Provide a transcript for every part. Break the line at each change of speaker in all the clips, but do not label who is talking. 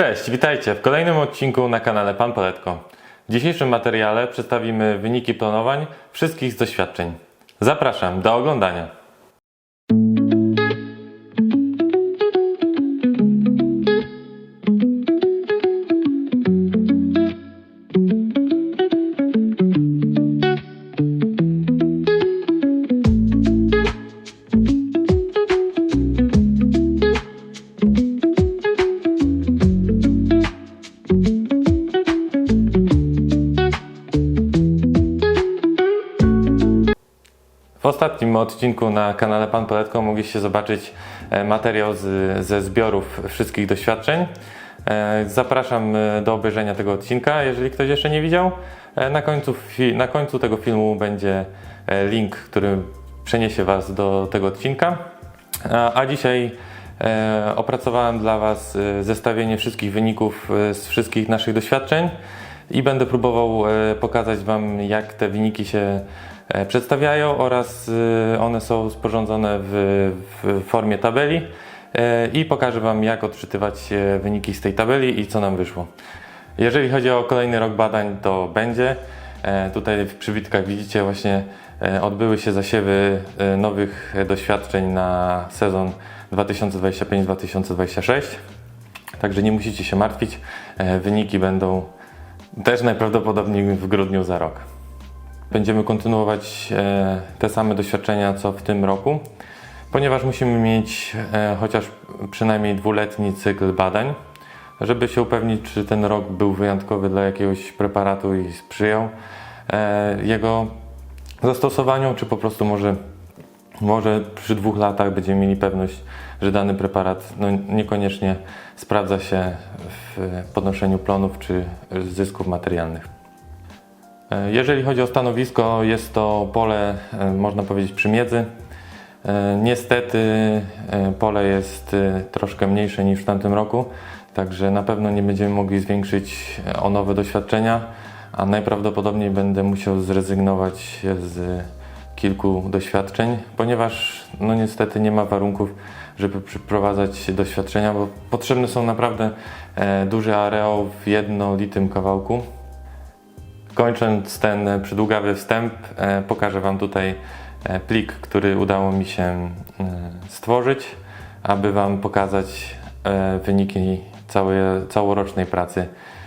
Cześć, witajcie w kolejnym odcinku na kanale Pan Poletko. W dzisiejszym materiale przedstawimy wyniki planowań wszystkich z doświadczeń. Zapraszam do oglądania. Odcinku na kanale Pan Poletko mogliście zobaczyć e, materiał z, ze zbiorów wszystkich doświadczeń. E, Zapraszam e, do obejrzenia tego odcinka, jeżeli ktoś jeszcze nie widział. Na końcu, na końcu tego filmu będzie link, który przeniesie Was do tego odcinka. A, a dzisiaj opracowałem dla Was zestawienie wszystkich wyników z wszystkich naszych doświadczeń i będę próbował pokazać Wam, jak te wyniki się przedstawiają oraz e, one są sporządzone w, w formie tabeli e, i pokażę Wam, jak odczytywać e, wyniki z tej tabeli i co nam wyszło. Jeżeli chodzi o kolejny rok badań, to będzie. E, Tutaj w przywitkach widzicie właśnie e, odbyły się zasiewy e, nowych e, doświadczeń na sezon 2025-2026. Także nie musicie się martwić. E, Wyniki będą też najprawdopodobniej w grudniu za rok. Będziemy kontynuować e, te same doświadczenia co w tym roku, ponieważ musimy mieć e, chociaż przynajmniej dwuletni cykl badań, żeby się upewnić, czy ten rok był wyjątkowy dla jakiegoś preparatu i sprzyjał e, jego zastosowaniu, czy po prostu może, może przy dwóch latach będziemy mieli pewność, że dany preparat no, niekoniecznie sprawdza się w podnoszeniu plonów czy zysków materialnych. E, Jeżeli chodzi o stanowisko, jest to pole, e, można powiedzieć, przymiedzy. E, Niestety pole jest troszkę mniejsze niż w tamtym roku, także na pewno nie będziemy mogli zwiększyć o nowe doświadczenia, a najprawdopodobniej będę musiał zrezygnować z kilku doświadczeń, ponieważ no niestety nie ma warunków, żeby przeprowadzać doświadczenia, bo potrzebne są naprawdę e, duży areał w jednolitym kawałku. Kończąc ten e, przydługawy wstęp, e, pokażę Wam tutaj e, plik, który udało mi się stworzyć, aby Wam pokazać wyniki całej, całorocznej pracy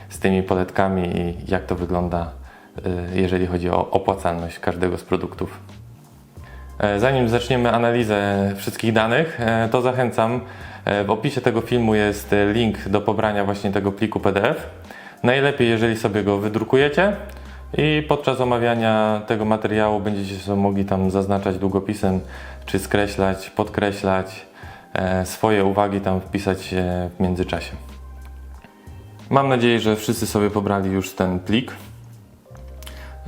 z tymi poletkami i jak to wygląda, jeżeli chodzi o opłacalność każdego z produktów. Zanim zaczniemy analizę wszystkich danych, to zachęcam. W opisie tego filmu jest link do pobrania właśnie tego pliku PDF. Najlepiej, jeżeli sobie go wydrukujecie i podczas omawiania tego materiału będziecie sobie mogli tam zaznaczać długopisem, czy skreślać, podkreślać, e, swoje uwagi tam wpisać w międzyczasie. Mam nadzieję, że wszyscy sobie pobrali już ten plik.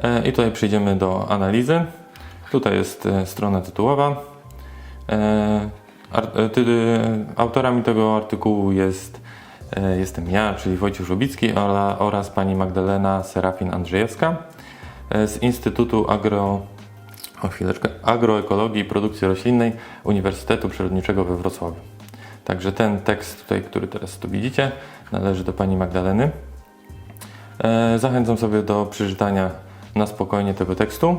E, I tutaj przejdziemy do analizy. Tutaj jest e, strona tytułowa. Autorami tego artykułu jest, jestem ja, czyli Wojciech Żubicki oraz pani Magdalena Serafin-Andrzejewska e, z Instytutu Agro, o chwileczkę, Agroekologii i Produkcji Roślinnej Uniwersytetu Przyrodniczego we Wrocławiu. Także ten tekst tutaj, który teraz tu widzicie, należy do pani Magdaleny. E, Zachęcam sobie do przeczytania na spokojnie tego tekstu.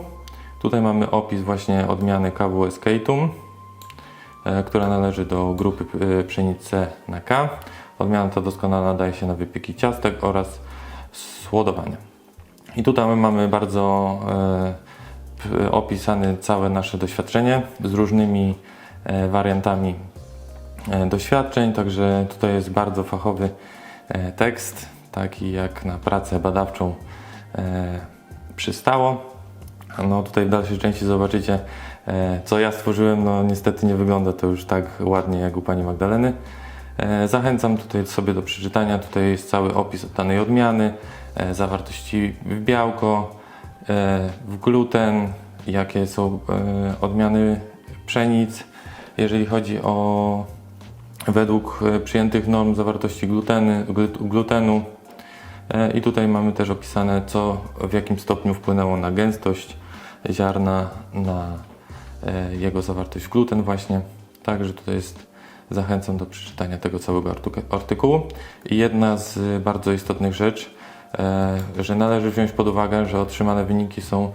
Tutaj mamy opis właśnie odmiany KWS e, która należy do grupy e, pszenic C na K. Odmiana ta doskonale nadaje się na wypieki ciastek oraz słodowanie. I tutaj my mamy bardzo e, opisane całe nasze doświadczenie z różnymi e, wariantami e, doświadczeń, także tutaj jest bardzo fachowy e, tekst, taki jak na pracę badawczą e, przystało. No tutaj w dalszej części zobaczycie, e, co ja stworzyłem. No niestety nie wygląda to już tak ładnie jak u pani Magdaleny. E, Zachęcam tutaj sobie do przeczytania. Tutaj jest cały opis danej odmiany, e, zawartości w białko, e, w gluten, jakie są odmiany pszenic, jeżeli chodzi o według przyjętych norm zawartości gluteny, glu- glutenu. I tutaj mamy też opisane, co w jakim stopniu wpłynęło na gęstość ziarna, na jego zawartość w gluten właśnie. Także tutaj jest zachęcam do przeczytania tego całego artyku- artykułu. I jedna z y, bardzo istotnych rzeczy, e, że należy wziąć pod uwagę, że otrzymane wyniki są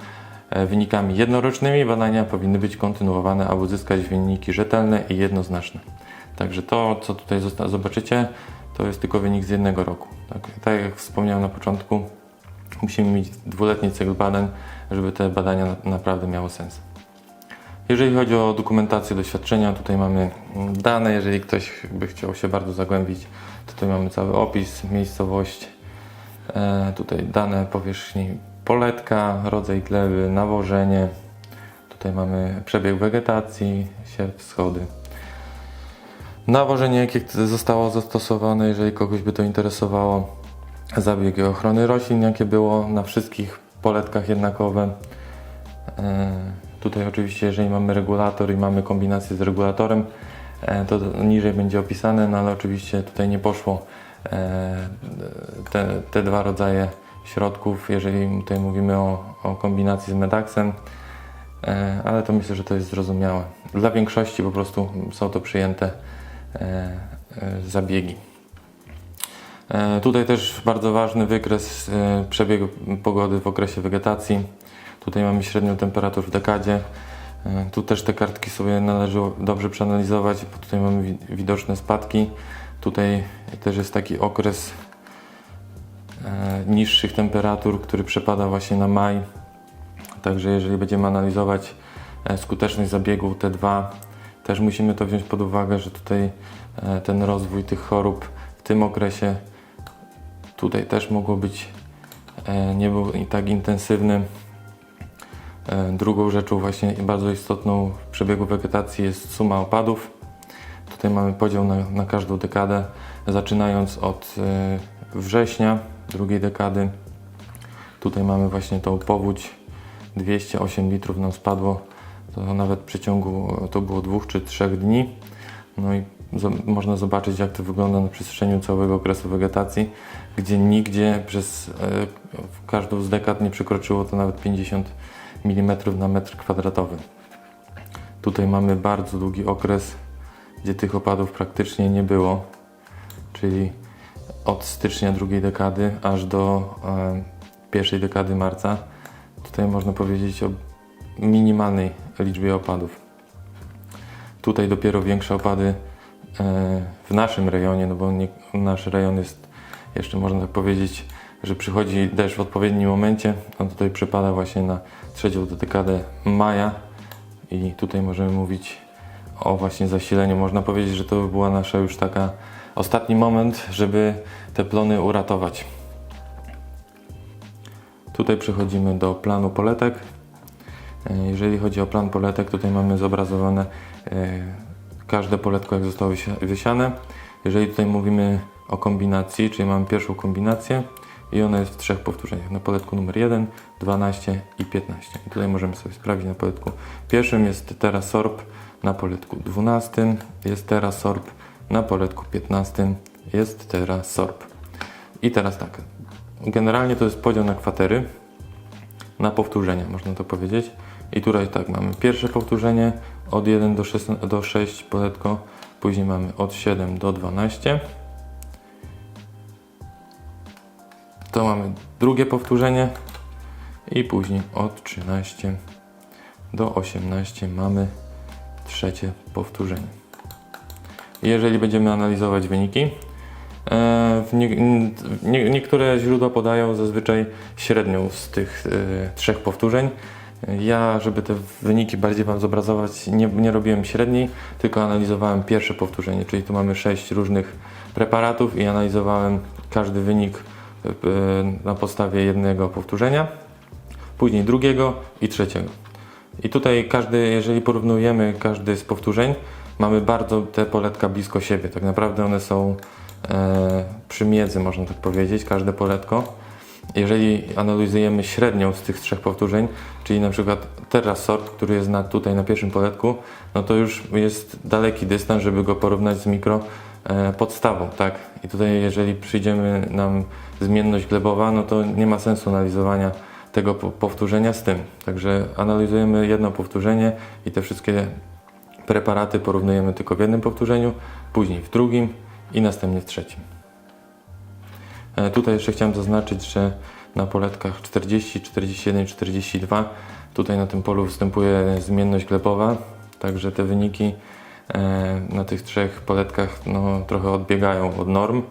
e, wynikami jednorocznymi, badania powinny być kontynuowane, aby uzyskać wyniki rzetelne i jednoznaczne. Także to, co tutaj zobaczycie, to jest tylko wynik z jednego roku. Tak, tak jak wspomniałem na początku, musimy mieć dwuletni cykl badań, żeby te badania na- naprawdę miały sens. Jeżeli chodzi o dokumentację doświadczenia, tutaj mamy dane, jeżeli ktoś by chciał się bardzo zagłębić, to tutaj mamy cały opis, miejscowość, e, tutaj dane powierzchni poletka, rodzaj gleby, nawożenie, tutaj mamy przebieg wegetacji, sierp, wschody. Nawożenie, jakie zostało zastosowane, jeżeli kogoś by to interesowało, zabiegi ochrony roślin, jakie było na wszystkich poletkach jednakowe. E, Tutaj oczywiście, jeżeli mamy regulator i mamy kombinację z regulatorem, e, to niżej będzie opisane, no ale oczywiście tutaj nie poszło e, te, te dwa rodzaje środków, jeżeli tutaj mówimy o, o kombinacji z Medaxem, e, ale to myślę, że to jest zrozumiałe. Dla większości po prostu są to przyjęte zabiegi. Tutaj też bardzo ważny wykres przebiegu pogody w okresie wegetacji. Tutaj mamy średnią temperaturę w dekadzie. E, Tu też te kartki sobie należy dobrze przeanalizować, bo tutaj mamy wi- widoczne spadki. Tutaj też jest taki okres e, niższych temperatur, który przypada właśnie na maj. Także jeżeli będziemy analizować e, skuteczność zabiegu T2, też musimy to wziąć pod uwagę, że tutaj ten rozwój tych chorób w tym okresie tutaj też mogło być nie był tak intensywny. E, Drugą rzeczą właśnie bardzo istotną w przebiegu wegetacji jest suma opadów. Tutaj mamy podział na, na każdą dekadę, zaczynając od e, września drugiej dekady. Tutaj mamy właśnie tą powódź 208 litrów nam spadło. To nawet w przeciągu to było dwóch czy trzech dni. No i można zobaczyć jak to wygląda na przestrzeni całego okresu wegetacji, gdzie nigdzie przez e, każdą z dekad nie przekroczyło to nawet 50 mm na metr kwadratowy. Tutaj mamy bardzo długi okres, gdzie tych opadów praktycznie nie było, czyli od stycznia drugiej dekady aż do e, pierwszej dekady marca. Tutaj można powiedzieć o minimalnej liczbie opadów. Tutaj dopiero większe opady e, w naszym rejonie, no bo nie, nasz rejon jest jeszcze można tak powiedzieć, że przychodzi deszcz w odpowiednim momencie. On tutaj przypada właśnie na trzecią dekadę maja i tutaj możemy mówić o właśnie zasileniu. Można powiedzieć, że to by była nasza już taka ostatni moment, żeby te plony uratować. Tutaj przechodzimy do planu poletek. E, Jeżeli chodzi o plan poletek, tutaj mamy zobrazowane e, każde poletko, jak zostało wysia- wysiane. Jeżeli tutaj mówimy o kombinacji, czyli mamy pierwszą kombinację i ona jest w trzech powtórzeniach. Na poletku numer 1, 12 i 15. I tutaj możemy sobie sprawdzić na poletku pierwszym jest Terasorb, na poletku 12 jest Terasorb, na poletku 15 jest Terasorb. I teraz tak, generalnie to jest podział na kwatery, na powtórzenia, można to powiedzieć. I tutaj tak, mamy pierwsze powtórzenie od 1 do 6, do 6 poletko, później mamy od 7 do 12. To mamy drugie powtórzenie i później od 13 do 18 mamy trzecie powtórzenie. Jeżeli będziemy analizować wyniki, e, niektóre źródła podają zazwyczaj średnią z tych e, trzech powtórzeń. Ja, żeby te wyniki bardziej Wam zobrazować, nie, nie robiłem średniej, tylko analizowałem pierwsze powtórzenie, czyli tu mamy sześć różnych preparatów i analizowałem każdy wynik na podstawie jednego powtórzenia, później drugiego i trzeciego. I tutaj każdy, jeżeli porównujemy każdy z powtórzeń, mamy bardzo te poletka blisko siebie. Tak naprawdę one są e, przy miedzy, można tak powiedzieć, każde poletko. Jeżeli analizujemy średnią z tych trzech powtórzeń, czyli na przykład teraz sort, który jest na, tutaj na pierwszym poletku, no to już jest daleki dystans, żeby go porównać z mikro podstawą, tak? I tutaj jeżeli przyjdziemy nam zmienność glebowa, no to nie ma sensu analizowania tego po- powtórzenia z tym. Także analizujemy jedno powtórzenie i te wszystkie preparaty porównujemy tylko w jednym powtórzeniu, później w drugim i następnie w trzecim. E, Tutaj jeszcze chciałem zaznaczyć, że na poletkach 40, 41 i 42 tutaj na tym polu występuje zmienność glebowa, także te wyniki e, na tych trzech poletkach no, trochę odbiegają od norm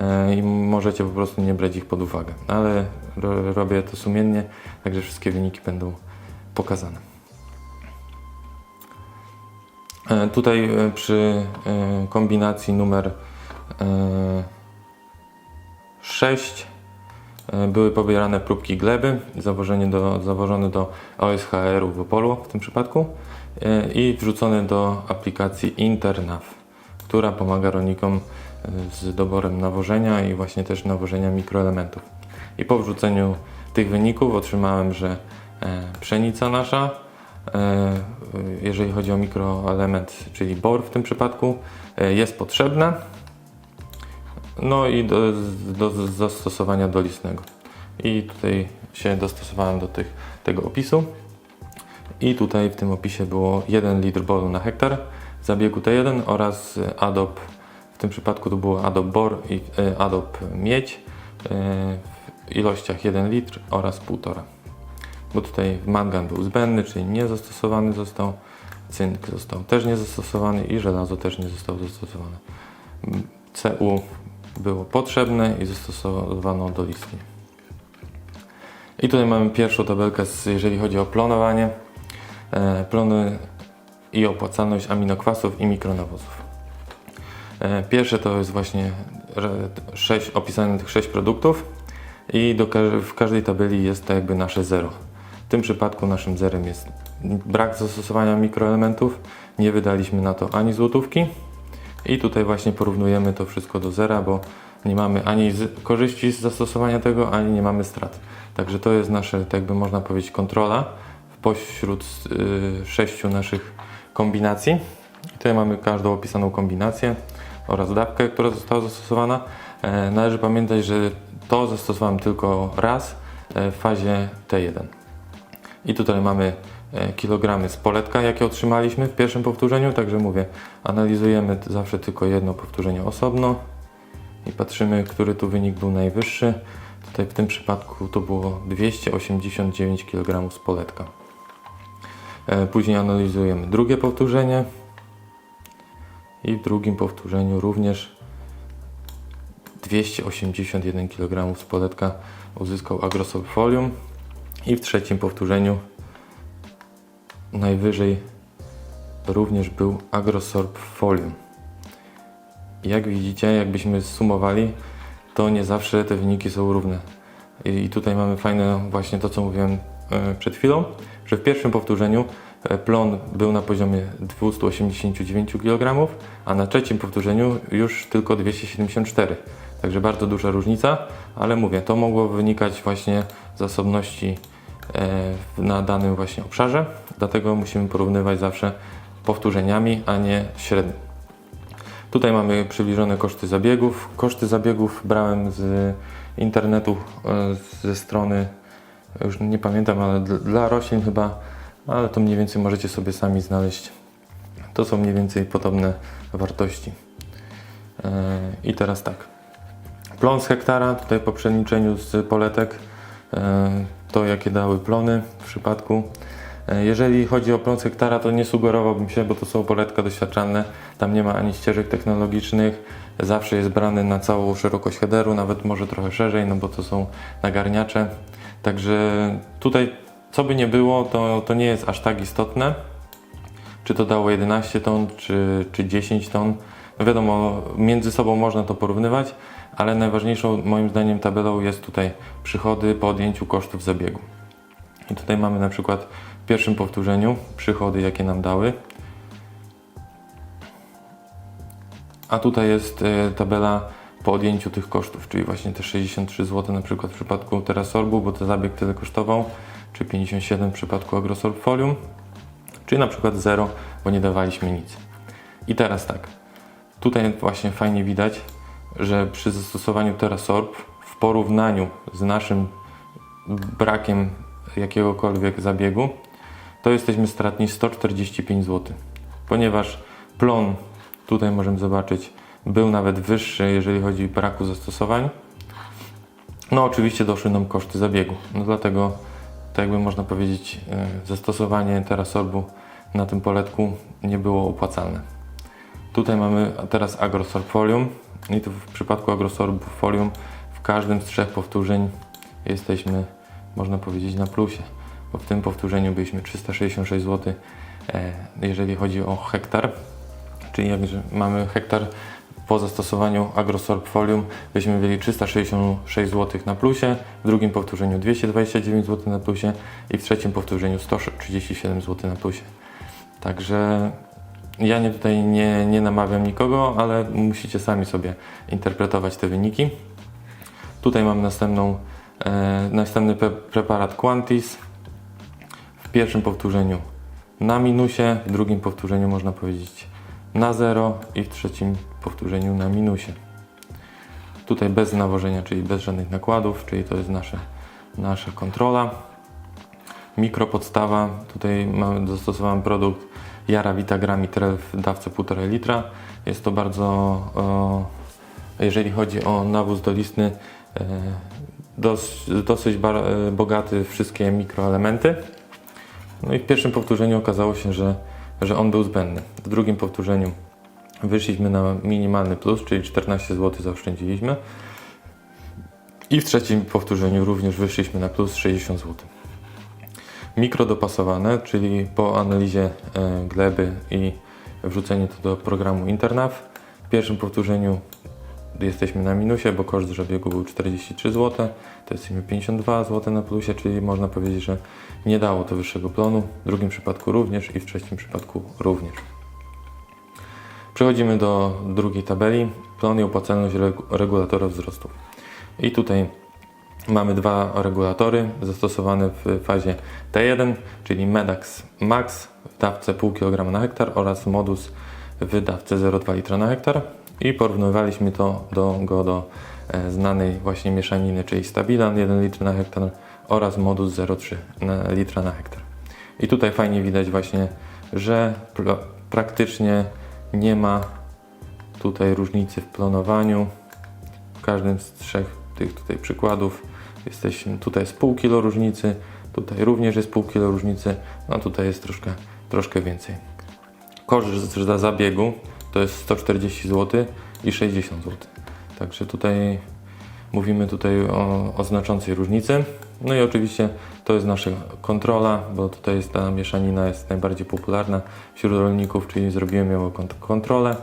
e, i możecie po prostu nie brać ich pod uwagę. Ale ro, robię to sumiennie, także wszystkie wyniki będą pokazane. E, Tutaj e, przy e, kombinacji numer e, 6 e, były pobierane próbki gleby, zawożenie do, zawożone do OSHR-u w Opolu w tym przypadku e, i wrzucone do aplikacji Internav, która pomaga rolnikom e, z doborem nawożenia i właśnie też nawożenia mikroelementów. I po wrzuceniu tych wyników otrzymałem, że e, pszenica nasza, e, jeżeli chodzi o mikroelement, czyli bor w tym przypadku, jest potrzebna. No i do, do zastosowania dolistnego. I tutaj się dostosowałem do tych, tego opisu. I tutaj w tym opisie było 1 litr boru na hektar zabiegu T1 oraz e, ADOP, w tym przypadku to było ADOP bor i e, ADOP miedź e, w ilościach 1 litr oraz 1,5. Bo tutaj mangan był zbędny, czyli nie zastosowany został, cynk został też nie zastosowany i żelazo też nie zostało zastosowane. CU było potrzebne i zastosowano do listki. I tutaj mamy pierwszą tabelkę, z, jeżeli chodzi o plonowanie. E, plony i opłacalność aminokwasów i mikronawozów. E, pierwsze to jest właśnie sześć, opisane tych 6 produktów i do, w każdej tabeli jest to jakby nasze zero. W tym przypadku naszym zerem jest brak zastosowania mikroelementów. Nie wydaliśmy na to ani złotówki. I tutaj właśnie porównujemy to wszystko do zera, bo nie mamy ani korzyści z zastosowania tego, ani nie mamy strat. Także to jest nasze, tak jakby można powiedzieć, kontrola pośród y, sześciu naszych kombinacji. Tutaj mamy każdą opisaną kombinację oraz dawkę, która została zastosowana. E, należy pamiętać, że to zastosowałem tylko raz e, w fazie T1. I tutaj mamy e, kilogramy z poletka, jakie otrzymaliśmy w pierwszym powtórzeniu. Także mówię, analizujemy zawsze tylko jedno powtórzenie osobno i patrzymy, który tu wynik był najwyższy. Tutaj w tym przypadku to było 289 kg z poletka. E, Później analizujemy drugie powtórzenie i w drugim powtórzeniu również 281 kg z poletka uzyskał agrosolfolium i w trzecim powtórzeniu najwyżej również był agrosorb folium. Jak widzicie, jakbyśmy sumowali, to nie zawsze te wyniki są równe. I tutaj mamy fajne właśnie to, co mówiłem przed chwilą, że w pierwszym powtórzeniu e, plon był na poziomie 289 kg, a na trzecim powtórzeniu już tylko 274. Także bardzo duża różnica, ale mówię, to mogło wynikać właśnie z zasobności e, na danym właśnie obszarze, dlatego musimy porównywać zawsze powtórzeniami, a nie średnio. Tutaj mamy przybliżone koszty zabiegów. Koszty zabiegów brałem z internetu, e, ze strony, już nie pamiętam, ale dla roślin chyba, ale to mniej więcej możecie sobie sami znaleźć. To są mniej więcej podobne wartości. E, I teraz tak. Plon z hektara, tutaj po przeliczeniu z poletek, e, to jakie dały plony w przypadku. E, Jeżeli chodzi o plon z hektara, to nie sugerowałbym się, bo to są poletka doświadczalne. Tam nie ma ani ścieżek technologicznych. Zawsze jest brany na całą szerokość headeru, nawet może trochę szerzej, no bo to są nagarniacze. Także tutaj, co by nie było, to, to nie jest aż tak istotne. Czy to dało 11 ton, czy, czy 10 ton. No wiadomo, między sobą można to porównywać, ale najważniejszą moim zdaniem tabelą jest tutaj przychody po odjęciu kosztów zabiegu. I tutaj mamy na przykład w pierwszym powtórzeniu przychody, jakie nam dały. A tutaj jest e, tabela po odjęciu tych kosztów, czyli właśnie te 63 zł na przykład w przypadku Terasorbu, bo to zabieg tyle kosztował, czy 57 w przypadku Agrosorb Folium, czy na przykład 0, bo nie dawaliśmy nic. I teraz tak, tutaj właśnie fajnie widać, że przy zastosowaniu Terasorb w porównaniu z naszym brakiem jakiegokolwiek zabiegu, to jesteśmy stratni 145 zł. ponieważ plon, tutaj możemy zobaczyć, był nawet wyższy, jeżeli chodzi o braku zastosowań. No oczywiście doszły nam koszty zabiegu, no dlatego tak jakby można powiedzieć e, zastosowanie terasorbu na tym poletku nie było opłacalne. Tutaj mamy teraz agrosorb folium i tu w przypadku agrosorbu folium w każdym z trzech powtórzeń jesteśmy, można powiedzieć, na plusie, bo w tym powtórzeniu byliśmy 366 zł, e, jeżeli chodzi o hektar, czyli jak mamy hektar po zastosowaniu agrosorb folium byśmy byli 366 zł na plusie, w drugim powtórzeniu 229 zł na plusie i w trzecim powtórzeniu 137 zł na plusie. Także ja nie, tutaj nie, nie namawiam nikogo, ale musicie sami sobie interpretować te wyniki. Tutaj mam następną, e, następny pre preparat Quantis. W pierwszym powtórzeniu na minusie, w drugim powtórzeniu można powiedzieć na zero i w trzecim powtórzeniu na minusie. Tutaj bez nawożenia, czyli bez żadnych nakładów, czyli to jest nasze, nasza kontrola. Mikropodstawa, tutaj mamy, produkt Jara Vitagrami Trail w dawce 1,5 litra. Jest to bardzo, o, jeżeli chodzi o nawóz dolistny, e, dos, dosyć bar, e, bogaty wszystkie mikroelementy. No i w pierwszym powtórzeniu okazało się, że, że on był zbędny. W drugim powtórzeniu wyszliśmy na minimalny plus, czyli 14 zł zaoszczędziliśmy. I w trzecim powtórzeniu również wyszliśmy na plus 60 zł. Mikrodopasowane, czyli po analizie e, gleby i wrzuceniu to do programu Internav. W pierwszym powtórzeniu jesteśmy na minusie, bo koszt zabiegu był 43 zł, to jesteśmy 52 zł na plusie, czyli można powiedzieć, że nie dało to wyższego plonu. W drugim przypadku również i w trzecim przypadku również. Przechodzimy do drugiej tabeli. Plon i opłacalność regu- regulatorów wzrostu. I tutaj mamy dwa regulatory zastosowane w fazie T1, czyli Medax Max w dawce 0,5 kg na hektar oraz Modus w dawce 0,2 litra na hektar. I porównywaliśmy to do, go do e, znanej właśnie mieszaniny, czyli Stabilan 1 litr na hektar oraz Modus 0,3 na- litra na hektar. I tutaj fajnie widać właśnie, że praktycznie nie ma tutaj różnicy w plonowaniu. W każdym z trzech tych tutaj przykładów jesteśmy, tutaj jest pół kilo różnicy, tutaj również jest pół kilo różnicy, no tutaj jest troszkę, troszkę więcej. Koszt za zabiegu to jest 140 zł i 60 zł. Także tutaj mówimy tutaj o, o znaczącej różnicy. No i oczywiście to jest nasza kontrola, bo tutaj jest ta mieszanina jest najbardziej popularna wśród rolników, czyli zrobiłem ją kontrolę.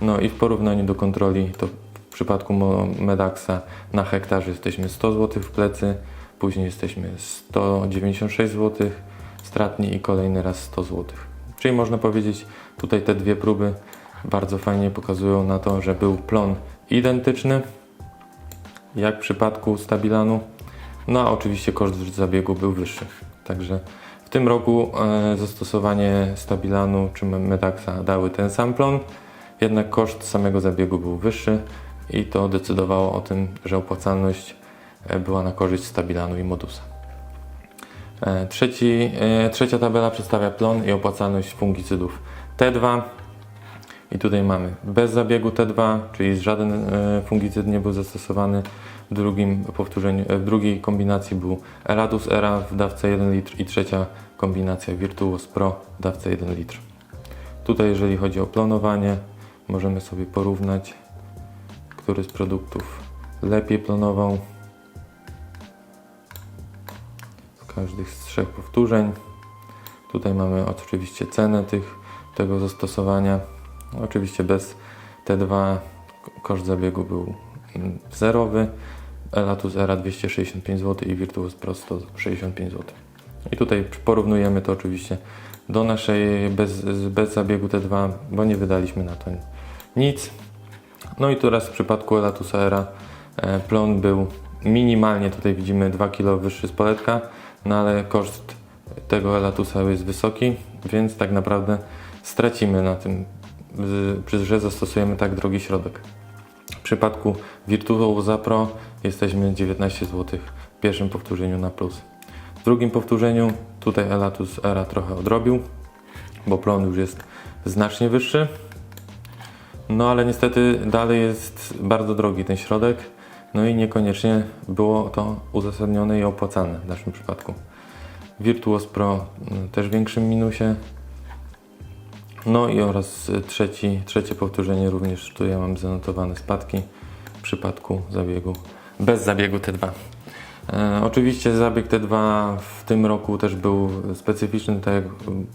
No i w porównaniu do kontroli to w przypadku Medaxa na hektarze jesteśmy 100 zł w plecy, później jesteśmy 196 zł stratni i kolejny raz 100 zł. Czyli można powiedzieć, tutaj te dwie próby bardzo fajnie pokazują na to, że był plon identyczny, jak w przypadku Stabilanu, no a oczywiście koszt zabiegu był wyższy. Także w tym roku e, zastosowanie Stabilanu czy Medaxa dały ten sam plon, jednak koszt samego zabiegu był wyższy i to decydowało o tym, że opłacalność e, była na korzyść Stabilanu i Modusa. E, Trzeci, trzecia tabela przedstawia plon i opłacalność fungicydów T2. I tutaj mamy bez zabiegu T2, czyli żaden e, fungicyd nie był zastosowany. W drugim powtórzeniu, e, w drugiej kombinacji był Elatus Era w dawce 1 litr i trzecia kombinacja Virtuos Pro w dawce 1 litr. Tutaj jeżeli chodzi o plonowanie, możemy sobie porównać, który z produktów lepiej plonował. W każdych z trzech powtórzeń. Tutaj mamy oczywiście cenę tych, tego zastosowania. Oczywiście bez T2 koszt zabiegu był zerowy. Elatus Era 265 zł i Virtuos Pro 165 zł. I tutaj porównujemy to oczywiście do naszej bez, bez zabiegu T2, bo nie wydaliśmy na to nic. No i teraz w przypadku Elatusa Era e, plon był minimalnie, tutaj widzimy 2 kg wyższy z poletka, no ale koszt tego Elatusa jest wysoki, więc tak naprawdę stracimy na tym, z- że zastosujemy tak drogi środek. W przypadku Virtuosa Pro jesteśmy 19 zł w pierwszym powtórzeniu na plus. W drugim powtórzeniu tutaj Elatus Era trochę odrobił, bo plon już jest znacznie wyższy. No ale niestety dalej jest bardzo drogi ten środek. No i niekoniecznie było to uzasadnione i opłacalne w naszym przypadku. Virtuos Pro mm, też w większym minusie. No i oraz y, trzeci, trzecie powtórzenie również tu ja mam zanotowane spadki w przypadku zabiegu bez zabiegu T2. E, oczywiście zabieg T2 w tym roku też był specyficzny, tak jak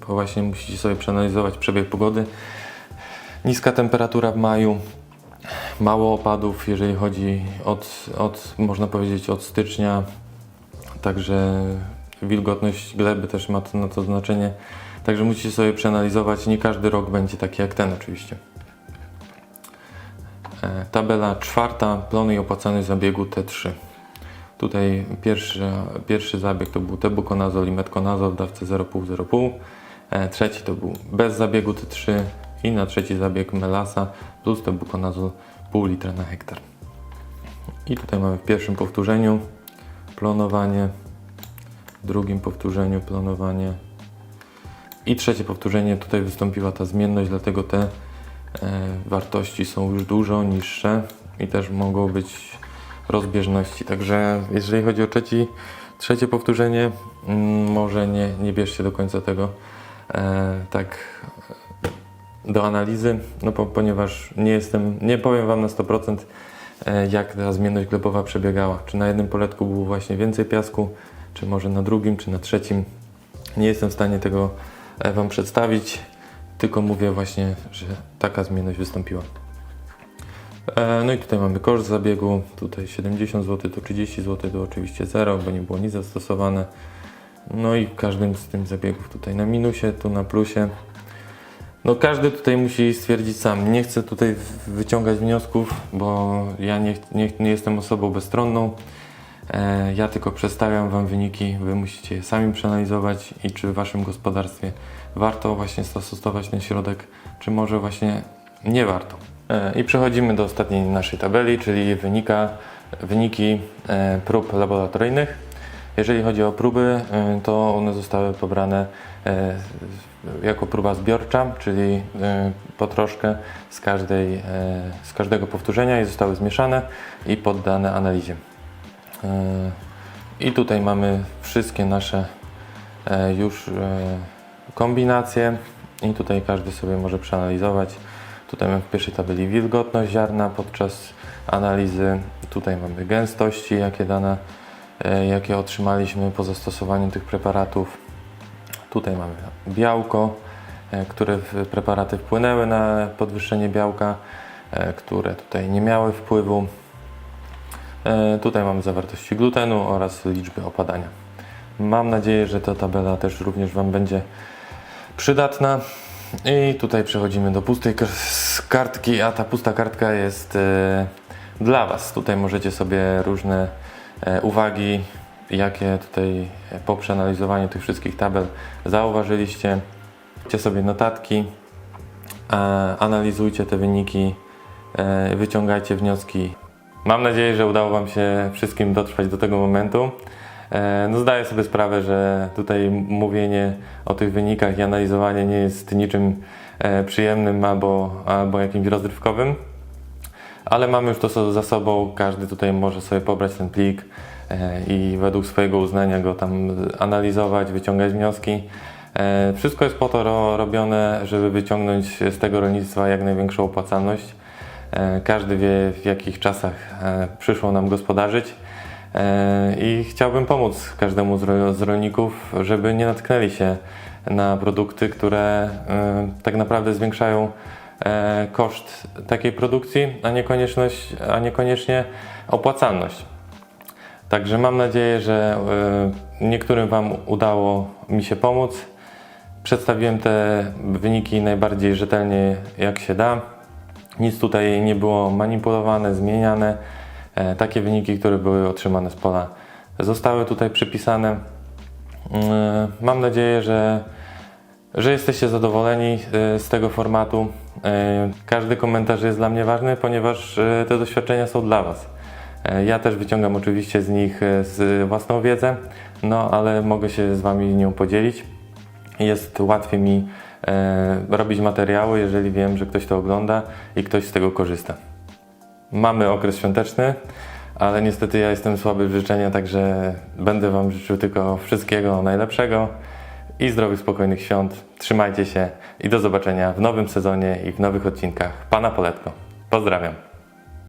właśnie musicie sobie przeanalizować przebieg pogody. Niska temperatura w maju, mało opadów, jeżeli chodzi od, od można powiedzieć od stycznia, także wilgotność gleby też ma to, na to znaczenie. Także musicie sobie przeanalizować, nie każdy rok będzie taki jak ten oczywiście. E, Tabela czwarta, plony i opłacalność zabiegu T3. Tutaj pierwszy, pierwszy zabieg to był tebukonazol i metkonazol w dawce 0,5-0,5. E, Trzeci to był bez zabiegu T3 i na trzeci zabieg melasa plus tebukonazol pół litra na hektar. I tutaj mamy w pierwszym powtórzeniu planowanie, w drugim powtórzeniu planowanie i trzecie powtórzenie. Tutaj wystąpiła ta zmienność, dlatego te e, wartości są już dużo niższe i też mogą być rozbieżności. Także jeżeli chodzi o trzeci, trzecie powtórzenie, mm, może nie, nie bierzcie do końca tego e, tak do analizy, no po, ponieważ nie jestem, nie powiem Wam na 100% e, jak ta zmienność glebowa przebiegała. Czy na jednym poletku było właśnie więcej piasku, czy może na drugim, czy na trzecim. Nie jestem w stanie tego Wam przedstawić, tylko mówię właśnie, że taka zmienność wystąpiła. E, No i tutaj mamy koszt zabiegu, tutaj 70 zł, tu 30 zł, to oczywiście 0, bo nie było nic zastosowane. No i każdym z tych zabiegów tutaj na minusie, tu na plusie. No każdy tutaj musi stwierdzić sam. Nie chcę tutaj wyciągać wniosków, bo ja nie, nie, nie jestem osobą bezstronną. E, Ja tylko przedstawiam Wam wyniki, Wy musicie je sami przeanalizować i czy w Waszym gospodarstwie warto właśnie zastosować ten środek, czy może właśnie nie warto. E, I przechodzimy do ostatniej naszej tabeli, czyli wynika, wyniki e, prób laboratoryjnych. Jeżeli chodzi o próby, to one zostały pobrane jako próba zbiorcza, czyli po troszkę z, każdej, z każdego powtórzenia i zostały zmieszane i poddane analizie. E, I tutaj mamy wszystkie nasze e, już e, kombinacje i tutaj każdy sobie może przeanalizować. Tutaj mamy w pierwszej tabeli wilgotność ziarna podczas analizy. Tutaj mamy gęstości, jakie dane, jakie otrzymaliśmy po zastosowaniu tych preparatów. Tutaj mamy białko, które preparaty wpłynęły na podwyższenie białka, które tutaj nie miały wpływu. E, Tutaj mamy zawartości glutenu oraz liczby opadania. Mam nadzieję, że ta tabela też również Wam będzie przydatna. I tutaj przechodzimy do pustej kartki, a ta pusta kartka jest e, dla Was. Tutaj możecie sobie różne e, uwagi, jakie tutaj po przeanalizowaniu tych wszystkich tabel zauważyliście. Róbcie sobie notatki, analizujcie te wyniki, wyciągajcie wnioski. Mam nadzieję, że udało Wam się wszystkim dotrwać do tego momentu. E, No zdaję sobie sprawę, że tutaj mówienie o tych wynikach i analizowanie nie jest niczym e, przyjemnym albo, albo jakimś rozrywkowym, ale mamy już to za sobą. Każdy tutaj może sobie pobrać ten plik e, i według swojego uznania go tam analizować, wyciągać wnioski. Wszystko jest po to ro- robione, żeby wyciągnąć z tego rolnictwa jak największą opłacalność. E, Każdy wie, w jakich czasach e, przyszło nam gospodarzyć. E, I chciałbym pomóc każdemu z, ro- z rolników, żeby nie natknęli się na produkty, które tak naprawdę zwiększają koszt takiej produkcji, a, niekonieczność, a niekoniecznie opłacalność. Także mam nadzieję, że niektórym Wam udało mi się pomóc. Przedstawiłem te wyniki najbardziej rzetelnie jak się da. Nic tutaj nie było manipulowane, zmieniane. E, Takie wyniki, które były otrzymane z pola, zostały tutaj przypisane. E, Mam nadzieję, że, że jesteście zadowoleni e, z tego formatu. Każdy komentarz jest dla mnie ważny, ponieważ te doświadczenia są dla Was. Ja też wyciągam oczywiście z nich z własną wiedzę, no ale mogę się z Wami nią podzielić. Jest łatwiej mi robić materiały, jeżeli wiem, że ktoś to ogląda i ktoś z tego korzysta. Mamy okres świąteczny, ale niestety ja jestem słaby w życzenia, także będę Wam życzył tylko wszystkiego najlepszego i zdrowych, spokojnych świąt. Trzymajcie się i do zobaczenia w nowym sezonie i w nowych odcinkach Pana Poletko. Pozdrawiam.